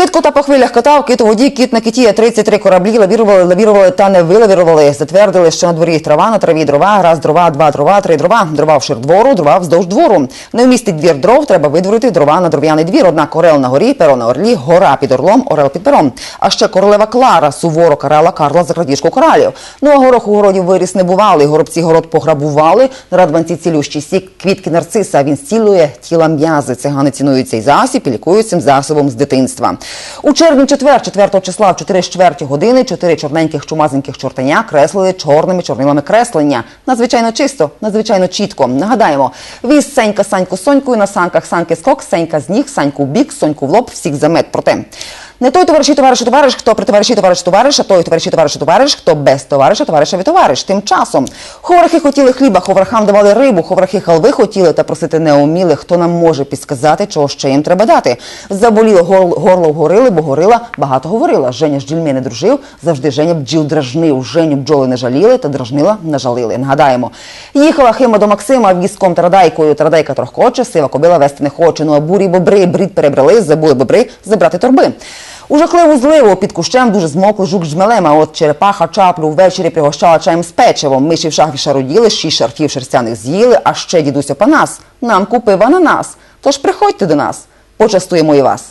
Китку та по хвилях катав, кит у воді, кіт на киті, 33 кораблі, лавірували, лавірували та не вилавірували. Затвердили, що на дворі трава, на траві дрова, раз дрова, два дрова, три дрова, дрова вшир двору, дрова вздовж двору. Не вмістить двір дров, треба видворити дрова на дров'яний двір. Однак орел на горі, перо на орлі, гора під орлом, орел під пером. А ще королева Клара суворо карала Карла за крадіжку коралів. Ну а горох у городі виріс не бували, горобці город пограбували, на радванці цілющий сік, квітки нарциса, він зцілює тіла м'язи. Цигани цінують цей засіб і лікують цим засобом з дитинства. У червні четвер, 4 числа, в 4 чверті години, чотири чорненьких чумазеньких чортеня креслили чорними чорнилами креслення. Надзвичайно чисто, надзвичайно чітко. Нагадаємо, віз Сенька Саньку Сонькою на санках санки скок, Сенька з ніг, Саньку бік, Соньку в лоб, всіх замет. Проте не той товариші товариш товариш, хто при товариші товариш товариш, а той товариші товариш товариш, хто без товариша товаришеві товариш. Тим часом ховрахи хотіли хліба, ховрахам давали рибу, ховрахи халви хотіли та просити не уміли, хто нам може підсказати, чого ще їм треба дати. Заболіло гор- горло вгорили, бо горила багато говорила. Женя з джільми не дружив, завжди Женя бджіл дражнив. Женю бджоли не жаліли та дражнила не жалили. Нагадаємо, їхала Хима до Максима візком тарадайкою. Тарадайка трохкоче, сива кобила вести не хоче. Ну а бурі бобри брід перебрали, забули бобри забрати торби. У жахливу зливу під кущем дуже змокли жук жмелема. от черепаха чаплю ввечері пригощала чаєм з печивом. Миші в шахі шаруділи, шість шарфів шерстяних з'їли, а ще дідусь Опанас нам купив ананас. Тож приходьте до нас, почастуємо і вас.